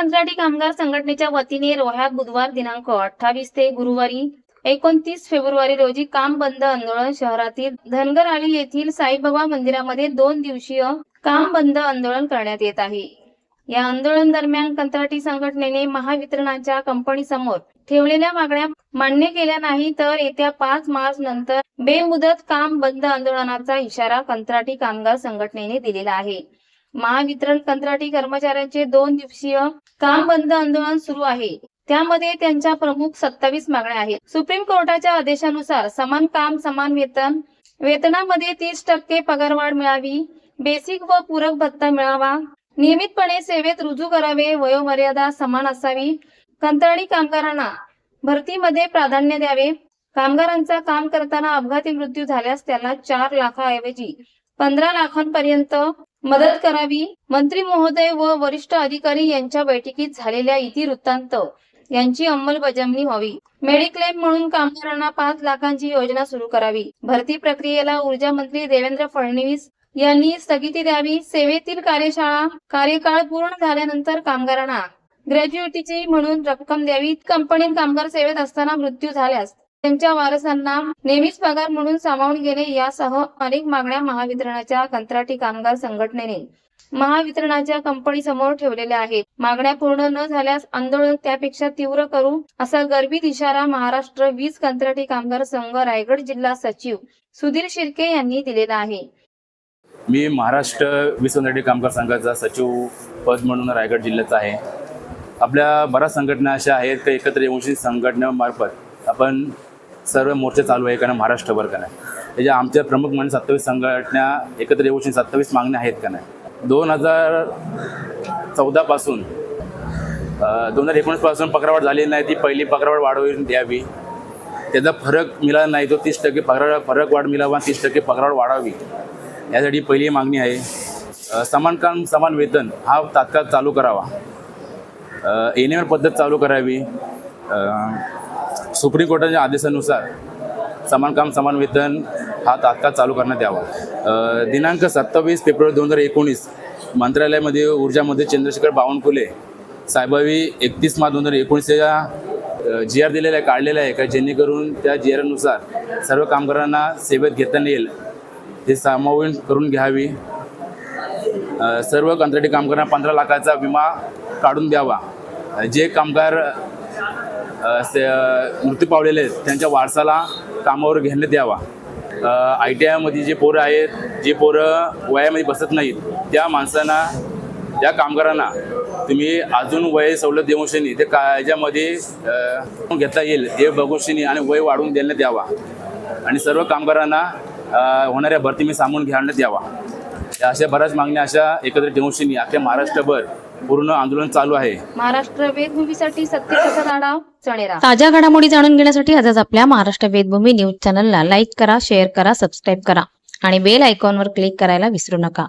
कंत्राटी कामगार संघटनेच्या वतीने रोह्यात बुधवार दिनांक अठ्ठावीस ते गुरुवारी एकोणतीस फेब्रुवारी रोजी काम बंद आंदोलन शहरातील धनगर आली येथील साईबाबा मंदिरामध्ये दोन दिवसीय काम बंद आंदोलन करण्यात येत आहे. या आंदोलन दरम्यान कंत्राटी संघटनेने महावितरणाच्या कंपनी समोर ठेवलेल्या मागण्या मान्य केल्या नाही तर येत्या पाच मार्च नंतर बेमुदत काम बंद आंदोलनाचा इशारा कंत्राटी कामगार संघटनेने दिलेला आहे. महावितरण कंत्राटी कर्मचाऱ्यांचे दोन दिवसीय काम बंद आंदोलन सुरू आहे. त्यामध्ये त्यांच्या प्रमुख सत्तावीस मागण्या आहेत. सुप्रीम कोर्टाच्या आदेशानुसार समान काम समान वेतन वेतनामध्ये तीस टक्के पगारवाढ मिळावी बेसिक व पूरक भत्ता मिळावा नियमितपणे सेवेत रुजू करावे वयोमर्यादा समान असावी कंत्राटी कामगारांना भरतीमध्ये प्राधान्य द्यावे. कामगारांचा काम करताना अपघाती मृत्यू झाल्यास त्याला चार लाखाऐवजी पंधरा लाखांपर्यंत मदत करावी. मंत्री महोदय व वरिष्ठ अधिकारी यांच्या बैठकीत झालेल्या इतिवृत्तांत यांची अंमलबजावणी व्हावी. मेडिक्लेम म्हणून कामगारांना पाच लाखांची योजना सुरू करावी. भरती प्रक्रियेला ऊर्जा मंत्री देवेंद्र फडणवीस यांनी स्थगिती द्यावी. सेवेतील कार्यशाळा कार्यकाळ पूर्ण झाल्यानंतर कामगारांना ग्रॅज्युएटीची म्हणून रक्कम द्यावी. कंपनीत कामगार सेवेत असताना मृत्यू झाल्यास त्यांच्या वारसांना नेहमीच पगार म्हणून सामावून घेणे यासह अनेक मागण्या महावितरणाच्या कंत्राटी कामगार संघटनेने महावितरणाच्या कंपनी समोर ठेवलेल्या आहेत. मागण्या पूर्ण न झाल्यास आंदोलन त्यापेक्षा तीव्र करू असा गर्भित इशारा महाराष्ट्र वीज कंत्राटी कामगार संघ रायगड जिल्हा सचिव सुधीर शिर्के यांनी दिलेला आहे. मी महाराष्ट्र विश्वनटी कामगार संघाचा सचिव पद म्हणून रायगड जिल्ह्याचा आहे. आपल्या बऱ्याच संघटना अशा आहेत एकत्र येऊन संघटनेमार्फत आपण सर्व मोर्चे चालू आहे का महाराष्ट्रभर का नाही. त्याच्या आमच्या प्रमुख म्हणजे सत्तावीस संघटना एकत्र येऊन सत्तावीस मागण्या आहेत का नाही. दोन हजार चौदापासून दोन हजार एकोणीसपासून पगारवाढ झालेली नाही ती पहिली पगारवाढ वाढवून द्यावी. त्याचा फरक मिळाला नाही तो तीस टक्के पगार फरक वाढ मिळावा तीस टक्के पगारवाढ वाढावी. यासाठी पहिली मागणी आहे. समान काम समान वेतन हा तात्काळ चालू करावा. एन एम पद्धत चालू करावी. सुप्रीम कोर्टाच्या आदेशानुसार समान काम समान वेतन हा तात्काळ चालू करण्यात यावा. दिनांक सत्तावीस फेब्रुवारी दोन हजार एकोणीस मंत्रालयामध्ये ऊर्जामध्ये चंद्रशेखर बावनकुले साहेबावी एकतीस मार्च दोन हजार एकोणीसच्या जी आर दिलेला आहे काढलेला आहे का जेणेकरून त्या जी आरनुसार सर्व कामगारांना सेवेत घेता येईल ते सामावून करून घ्यावी. सर्व कंत्राटी कामगारांना पंधरा लाखाचा विमा काढून द्यावा. जे कामगार से- मृत्यू पावलेले आहेत. त्यांच्या वारसाला कामावर घेण्यात यावा आय टी आयमध्ये जे पोरं आहेत जे पोरं वयामध्ये बसत नाहीत त्या माणसांना त्या कामगारांना तुम्ही अजून वय सवलत देऊशनी ते का याच्यामध्ये घेता येईल. हे बघूशनी आणि वय वाढवून देण्यात यावा आणि सर्व कामगारांना होणाऱ्या भरती मी सांगून घेण्यात यावा अशा बऱ्याच मागण्या अशा एकत्र ठेवूशनी अख्ख्या महाराष्ट्रभर पूर्ण आंदोलन चालू आहे. महाराष्ट्र वेदभूमीसाठी सत्यप्रसाद आढाव चणेरा. ताज्या घडामोडी जाणून घेण्यासाठी आजच आपल्या महाराष्ट्र वेदभूमी न्यूज चॅनलला लाईक करा शेअर करा सबस्क्राईब करा आणि बेल आयकॉनवर क्लिक करायला विसरू नका.